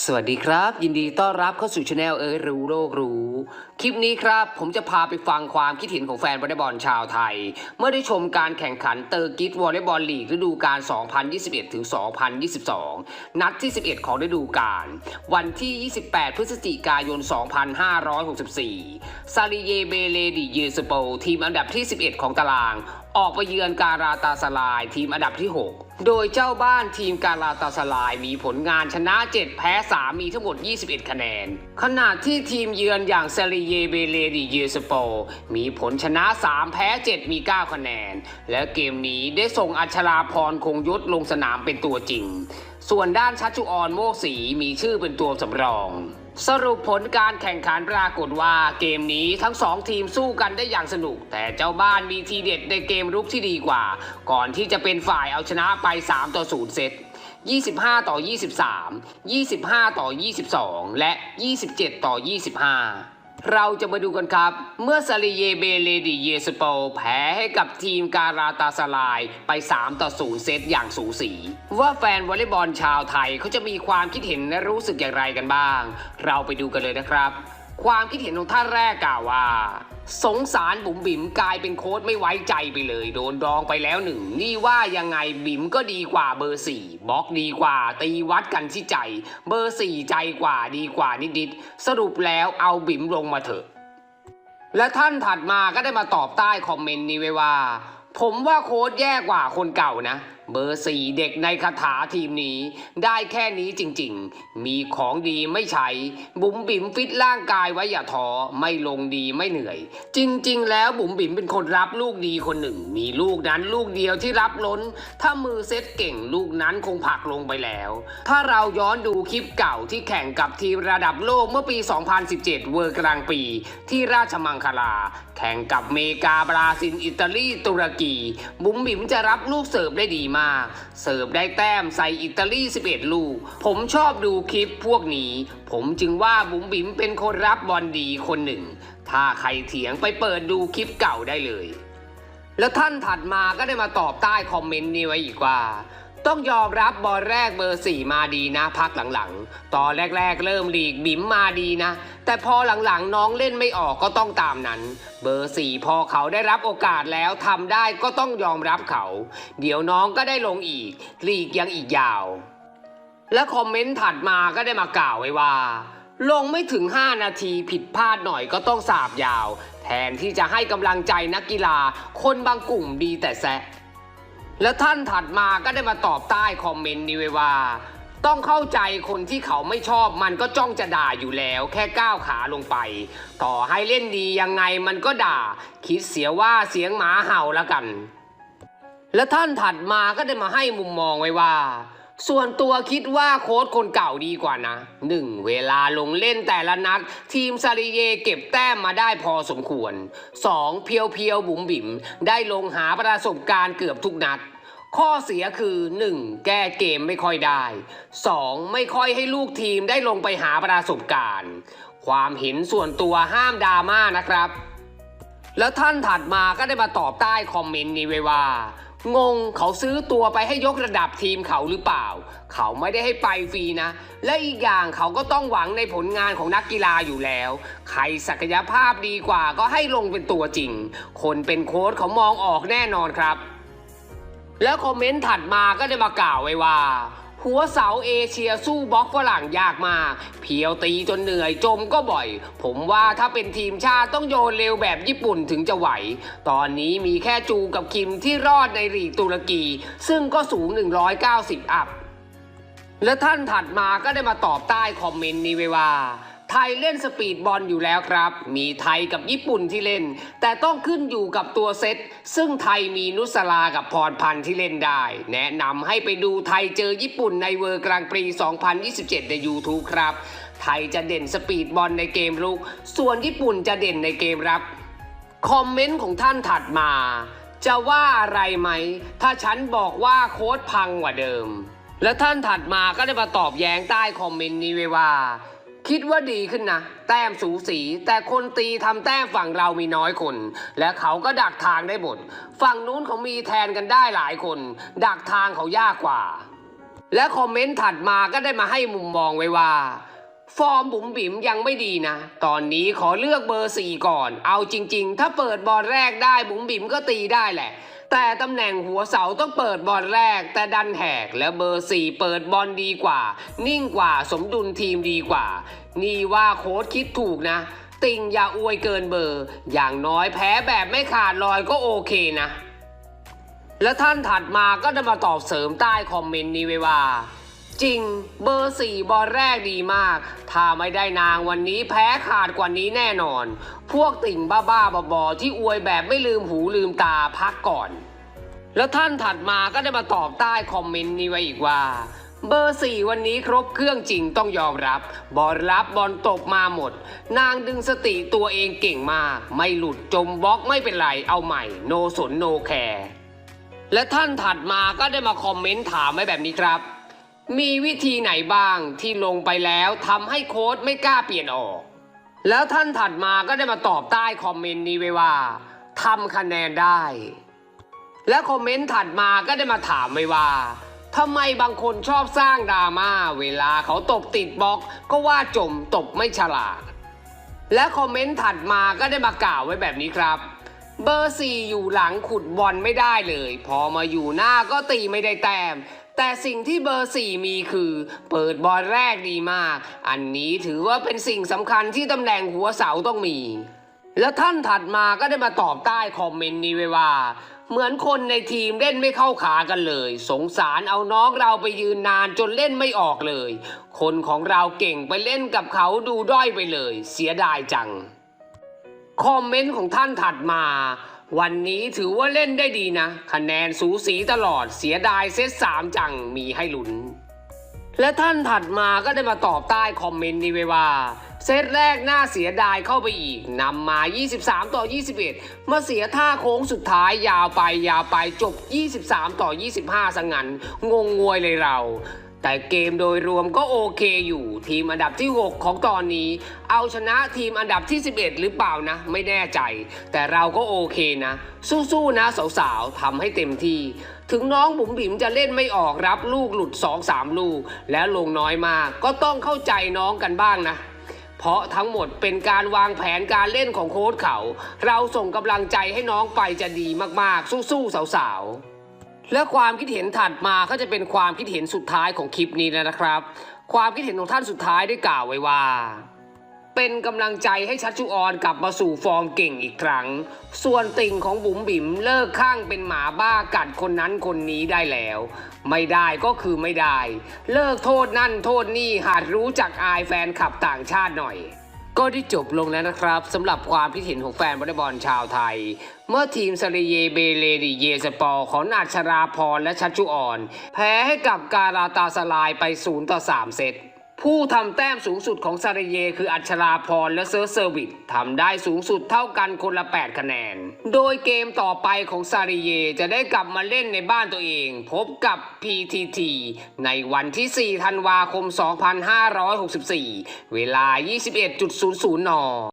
สวัสดีครับ ยินดีต้อนรับเข้าสู่ช anel เอ๋ยรู้โลกรู้ คลิปนี้ครับ ผมจะพาไปฟังความคิดเห็นของแฟนวอลเลย์บอลชาวไทย เมื่อได้ชมการแข่งขันเตอร์กิสวอลเลย์บอลลีกฤดูกาล 2021 ถึง 2022 นัดที่ 11 ของฤดูกาลวันที่ 28 พฤศจิกายน 2564 ซาลิเยเบเลดิเยสโป ทีมอันดับที่ 11 ของตาราง ออกไปเยือนการาตาสลาย ทีมอันดับที่ 6 โดยเจ้าบ้านทีมการาตาสลายมีผลงานชนะ 7 แพ้ 3 มีทั้งหมด 21 คะแนน ขณะที่ทีมเยือนอย่างเซาลิเยเบเลดิเยสโป มีผลชนะ 3 แพ้ 7 มี 9 คะแนน และเกมนี้ได้ส่งอัชราพรคงยศลงสนามเป็นตัวจริง ส่วนด้านชัชจุออนโมกศรีมีชื่อเป็นตัวสำรอง สรุปผลการแข่งขันปรากฏว่าเกมนี้ทั้งสองทีมสู้กันได้อย่างสนุก แต่เจ้าบ้านมีทีเด็ดในเกมรุกที่ดีกว่า ก่อนที่จะเป็นฝ่ายเอาชนะไป 3 ต่อ 0 เซต 25 ต่อ 23 25 ต่อ 22 และ 27 ต่อ 25 เราจะมาดูกันครับ เมื่อซาลีเยเบเลดิเยสโปแพ้ให้กับทีมการาตาสลายไป 3 ต่อ 0 เซตอย่างสูสี ว่าแฟนวอลเลย์บอลชาวไทยเขาจะมีความคิดเห็นและรู้สึกอย่างไรกันบ้าง เราไปดูกันเลยนะครับ ความคิดเห็นของท่านแรกกล่าวว่า สงสารบุ๋มบิ๋มกลายเป็นโค้ดไม่ไว้ใจไปเลย โดนดองไปแล้วหนึ่ง นี่ว่ายังไงบิ๋มก็ดีกว่าเบอร์สี่บล็อกดีกว่า ตีวัดกันที่ใจ เบอร์สี่ใจกว่าดีกว่านิดๆสรุปแล้วเอาบิ๋มลงมาเถอะ และท่านถัดมาก็ได้มาตอบใต้คอมเมนต์นี้ไว้ว่า ผมว่าโค้ดแย่กว่าคนเก่านะเบอร์สี่เด็กในคาถาทีมนี้ ได้แค่นี้จริงๆ มีของดีไม่ใช้ บุ๋มบิ๋มฟิตร่างกายไว้อย่าท้อไม่ลงดีไม่เหนื่อย จริงๆ แล้วบุ๋มบิ๋มเป็นคนรับลูกดีคนหนึ่ง มีลูกนั้นลูกเดียวที่รับล้น ถ้ามือเซตเก่งลูกนั้นคงผลักลงไปแล้ว ถ้าเราย้อนดูคลิปเก่าที่แข่งกับทีมระดับโลกเมื่อปี 2017 เวอร์กลางปี ที่ราชมังคลา แข่งกับเมกาบราซิลอิตาลีตุรกี บุ๋มบิ๋มจะรับลูกเสิร์ฟได้ดีมาก เสิร์ฟได้แต้มใส่อิตาลี 11 ลูก ผมชอบดูคลิปพวกนี้ ผมจึงว่าบุ๋มบิ๋มเป็นคนรับบอลดีคนหนึ่ง ถ้าใครเถียงไปเปิดดูคลิปเก่าได้เลย แล้วท่านถัดมาก็ได้มาตอบใต้คอมเมนต์นี้ไว้อีกว่า ต้องยอมรับบอลแรกเบอร์สี่มาดีนะ พักหลังๆ ตอนแรกๆ เริ่มลีกบิ๋มมาดีนะ แต่พอหลังๆ น้องเล่นไม่ออกก็ต้องตามนั้น เบอร์สี่พอเขาได้รับโอกาสแล้วทำได้ก็ต้องยอมรับเขา เดี๋ยวน้องก็ได้ลงอีกลีกยังอีกยาว และคอมเมนต์ถัดมาก็ได้มากล่าวไว้ว่า ลงไม่ถึง 5 นาทีผิดพลาดหน่อยก็ต้องสาบยาว แทนที่จะให้กำลังใจนักกีฬา คนบางกลุ่มดีแต่แซะ แล้วท่านถัดมาก็ได้มาตอบใต้คอมเมนต์นี้ไว้ว่า ต้องเข้าใจคนที่เขาไม่ชอบมันก็จ้องจะด่าอยู่แล้ว แค่ก้าวขาลงไป ต่อให้เล่นดียังไงมันก็ด่า คิดเสียว่าเสียงหมาเห่าแล้วกัน และท่านถัดมาก็ได้มาให้มุมมองไว้ว่า ส่วนตัวคิดว่าโค้ชคนเก่าดีกว่านะ 1. เวลาลงเล่นแต่ละนัด ทีมซาริเยเก็บแต้มมาได้พอสมควร 2. เพียวเพียวบุ๋มบิ๋มได้ลงหาประสบการณ์เกือบทุกนัด ข้อเสียคือ 1. แก้เกมไม่ค่อยได้ 2. ไม่ค่อยให้ลูกทีมได้ลงไปหาประสบการณ์ ความเห็นส่วนตัวห้ามดราม่านะครับ แล้วท่านถัดมาก็ได้มาตอบใต้คอมเมนต์นี้ไว้ว่า งงเขาซื้อตัวไปให้ยกระดับทีมเขาหรือเปล่า เขาไม่ได้ให้ไปฟรีนะ และอีกอย่างเขาก็ต้องหวังในผลงานของนักกีฬาอยู่แล้ว ใครศักยภาพดีกว่าก็ให้ลงเป็นตัวจริง คนเป็นโค้ชเขามองออกแน่นอนครับ แล้วคอมเมนต์ถัดมาก็ได้มากล่าวไว้ว่า หัวเสาเอเชียสู้บล็อกฝรั่งยากมาก เพียวตีจนเหนื่อยจมก็บ่อย ผมว่าถ้าเป็นทีมชาติต้องโยนเร็วแบบญี่ปุ่นถึงจะไหว ตอนนี้มีแค่จูกับคิมที่รอดในลีกตุรกี ซึ่งก็สูง 190 อัพและท่านถัดมาก็ได้มาตอบใต้คอมเมนต์นี้ไว้ว่า ไทยเล่นสปีดบอลอยู่แล้วครับ มีไทยกับญี่ปุ่นที่เล่น แต่ต้องขึ้นอยู่กับตัวเซต ซึ่งไทยมีนุสลากับพรพันธ์ที่เล่นได้ แนะนำให้ไปดูไทยเจอญี่ปุ่นในเวอร์กลางปี 2027 ใน YouTube ครับ ไทยจะเด่นสปีดบอลในเกมลุก ส่วนญี่ปุ่นจะเด่นในเกมรับ คอมเมนต์ของท่านถัดมา จะว่าอะไรไหม ถ้าฉันบอกว่าโค้ดพังกว่าเดิม และท่านถัดมาก็ได้มาตอบแย้งใต้คอมเมนต์นี้ไว้ว่า คิดว่าดีขึ้นนะ แต้มสูสี แต่คนตีทำแต้มฝั่งเรามีน้อยคน และเขาก็ดักทางได้หมดฝั่งนู้นเขามีแทนกันได้หลายคน ดักทางเขายากกว่า และคอมเมนต์ถัดมาก็ได้มาให้มุมมองไว้ว่า ฟอร์มบุ๋มบิ๋มยังไม่ดีนะ ตอนนี้ขอเลือกเบอร์สี่ก่อน เอาจริง ๆ ถ้าเปิดบอลแรกได้บุ๋มบิ๋มก็ตีได้แหละ แต่ตำแหน่งหัวเสาต้องเปิดบอลแรก แต่ดันแหกและเบอร์สี่เปิดบอลดีกว่า นิ่งกว่าสมดุลทีมดีกว่า นี่ว่าโค้ชคิดถูกนะ ติงอย่าอวยเกินเบอร์ อย่างน้อยแพ้แบบไม่ขาดลอยก็โอเคนะ และท่านถัดมาก็จะมาตอบเสริมใต้คอมเมนต์นี้ไว้ว่า จริงเบอร์สี่บอลแรกดีมาก ถ้าไม่ได้นางวันนี้แพ้ขาดกว่านี้แน่นอน พวกติ่งบ้าๆบอๆที่อวยแบบไม่ลืมหูลืมตาพักก่อน แล้วท่านถัดมาก็ได้มาตอบใต้คอมเมนต์นี้ไว้อีกว่าเบอร์สี่วันนี้ครบเครื่องจริงต้องยอมรับ บอลรับบอลตกมาหมด นางดึงสติตัวเองเก่งมาก ไม่หลุดจมบล็อกไม่เป็นไรเอาใหม่ โนสนโนแคร์และท่านถัดมาก็ได้มาคอมเมนต์ถามไว้แบบนี้ครับ มีวิธีไหนบ้างที่ลงไปแล้วทำให้โค้ดไม่กล้าเปลี่ยนออก แล้วท่านถัดมาก็ได้มาตอบใต้คอมเมนต์นี้ไว้ว่าทำคะแนนได้ และคอมเมนต์ถัดมาก็ได้มาถามไว้ว่าทำไมบางคนชอบสร้างดราม่าเวลาเขาตบติดบล็อก ก็ว่าจมตบไม่ฉลาด และคอมเมนต์ถัดมาก็ได้มากล่าวไว้แบบนี้ครับ เบอร์สี่อยู่หลังขุดบอลไม่ได้เลย พอมาอยู่หน้าก็ตีไม่ได้แต้ม แต่สิ่งที่เบอร์สี่มีคือ เปิดบอลแรกดีมาก อันนี้ถือว่าเป็นสิ่งสำคัญที่ตำแหน่งหัวเสาต้องมี แล้วท่านถัดมาก็ได้มาตอบใต้คอมเมนต์นี้ไว้ว่า เหมือนคนในทีมเล่นไม่เข้าขากันเลย สงสารเอาน้องเราไปยืนนานจนเล่นไม่ออกเลย คนของเราเก่งไปเล่นกับเขาดูด้อยไปเลย เสียดายจัง คอมเมนต์ของท่านถัดมา วันนี้ถือว่าเล่นได้ดีนะ คะแนนสูสีตลอดเสียดายเซตสามจังมีให้ลุ้น และท่านถัดมาก็ได้มาตอบใต้คอมเมนต์นี้ไว้ว่า เซตแรกน่าเสียดายเข้าไปอีกนำมา 23 ต่อ 21 มาเสียท่าโค้งสุดท้ายยาวไปยาวไปจบ 23 ต่อ 25สังงันงงงวยเลยเรา แต่เกมโดยรวมก็โอเคอยู่ ทีมอันดับที่ 6 ของตอนนี้ เอาชนะทีมอันดับที่ 11 หรือเปล่านะ ไม่แน่ใจ แต่เราก็โอเคนะ สู้ๆนะสาวๆทำให้เต็มที่ ถึงน้องบุ๋มบิ๋มจะเล่นไม่ออกรับลูกหลุด 2-3 ลูก แล้วลงน้อยมาก ก็ต้องเข้าใจน้องกันบ้างนะเพราะทั้งหมดเป็นการวางแผนการเล่นของโค้ชเขา เราส่งกำลังใจให้น้องไปจะดีมากๆ สู้ๆสาวๆ และความคิดเห็นถัดมาก็จะเป็นความคิดเห็นสุดท้ายของคลิปนี้แล้วนะครับ ความคิดเห็นของท่านสุดท้ายได้กล่าวไว้ว่า เป็นกำลังใจให้ชัชชุออนกลับมาสู่ฟอร์มเก่งอีกครั้ง ส่วนติ่งของบุ๋มบิ๋มเลิกข้างเป็นหมาบ้ากัดคนนั้นคนนี้ได้แล้ว ไม่ได้ก็คือไม่ได้ เลิกโทษนั่นโทษนี่หาดรู้จักอายแฟนขับต่างชาติหน่อย ก็ได้จบลงแล้วนะครับสำหรับความคิดเห็นของแฟนวอลเลย์บอลชาวไทย เมื่อทีมซาริเยเบเลดิเยสปอร์ของนาชราพรและชัชชุออน แพ้ให้กับการาตาสลายไป 0 ต่อ 3 เซต ผู้ทำแต้มสูงสุดของซาเรเย คืออัชราพรและเซอร์เซอร์วิททำได้สูงสุดเท่ากันคนละ 8 คะแนน โดยเกมต่อไปของซาเรเยจะได้กลับมาเล่นในบ้านตัวเอง พบกับ PTT ในวันที่ 4 ธันวาคม 2564 เวลา 21.00 น